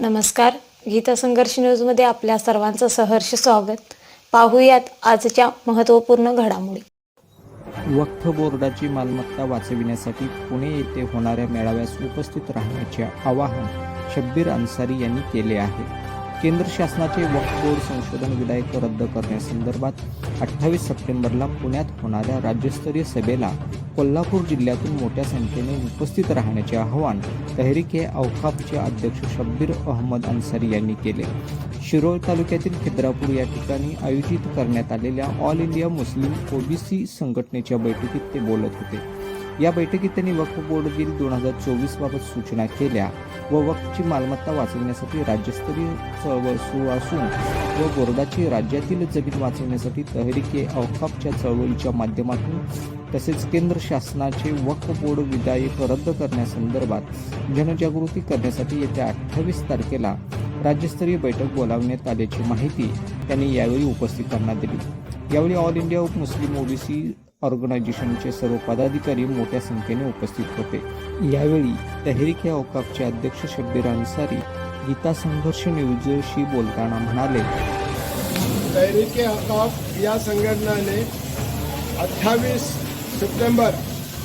नमस्कार. गीता संघर्ष न्यूजमध्ये आपल्या सर्वांचं सहर्ष स्वागत. पाहूयात आजच्या महत्त्वपूर्ण घडामोडी. वक्फ बोर्डाची मालमत्ता वाचविण्यासाठी पुणे येथे होणाऱ्या मेळाव्यास उपस्थित राहण्याचे आवाहन शब्बीर अन्सारी यांनी केले आहे. केंद्र शासनाचे वक्फ बोर्ड संशोधन विधेयक रद्द करण्यासंदर्भात अठ्ठावीस सप्टेंबरला पुण्यात होणाऱ्या राज्यस्तरीय सभेला कोल्हापूर जिल्ह्यातून मोठ्या संख्येने उपस्थित राहण्याचे आवाहन तहरीक ए औकाफचे अध्यक्ष शब्बीर अहमद अन्सारी यांनी केले. शिरोळ तालुक्यातील खिद्रापूर या ठिकाणी आयोजित करण्यात आलेल्या ऑल इंडिया मुस्लिम ओबीसी संघटनेच्या बैठकीत ते बोलत होते. या बैठकीत त्यांनी वक्फ बोर्ड बिल दोन हजार चोवीस बाबत सूचना केल्या व वक्फची मालमत्ता वाचवण्यासाठी राज्यस्तरीय चळवळ सुरू असून व बोर्डाची राज्यातील जमीन वाचवण्यासाठी तहरीके अवकाफच्या चळवळीच्या माध्यमातून तसेच केंद्र शासनाचे वक्फ बोर्ड विधायक रद्द करण्यासंदर्भात जनजागृती करण्यासाठी येत्या अठ्ठावीस तारखेला राज्यस्तरीय बैठक बोलावण्यात आल्याची माहिती त्यांनी यावेळी उपस्थितांना दिली. यावेळी ऑल इंडिया मुस्लिम ओबीसी ऑर्गनायझेशनचे सर्व पदाधिकारी मोठ्या संख्येने उपस्थित होते. यावेळी तहरीक या औकाफचे अध्यक्ष शब्बीर अन्सारी गीता संघर्ष न्यूजशी बोलताना म्हणाले तहरीक हकाफ या संघटनाने अठ्ठावीस सप्टेंबर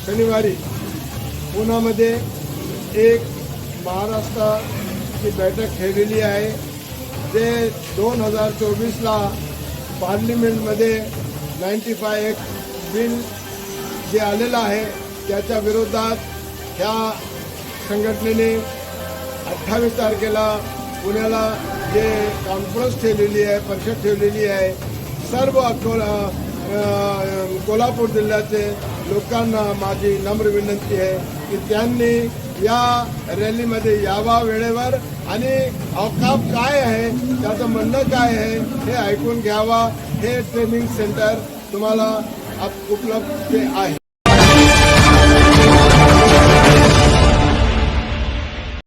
शनिवारी पुण्यामध्ये एक महाराष्ट्राची बैठक ठेवलेली आहे जे दोन हजार चोवीसला पार्लिमेंटमध्ये नाईन्टी फाय एक्ट बिल जे आलेलं आहे त्याच्या विरोधात ह्या संघटनेने अठ्ठावीस तारखेला पुण्याला जे कॉन्फरन्स ठेवलेली आहे परिषद ठेवलेली आहे सर्व अकोला कोल्हापूर जिल्ह्याचे लोकांना माझी नम्र विनंती आहे की त्यांनी या रॅलीमध्ये यावा वेळेवर आणि अवकाप काय आहे त्याचं म्हणणं काय आहे हे ऐकून घ्यावा. हे ट्रेनिंग सेंटर तुम्हाला उपलब्ध आहे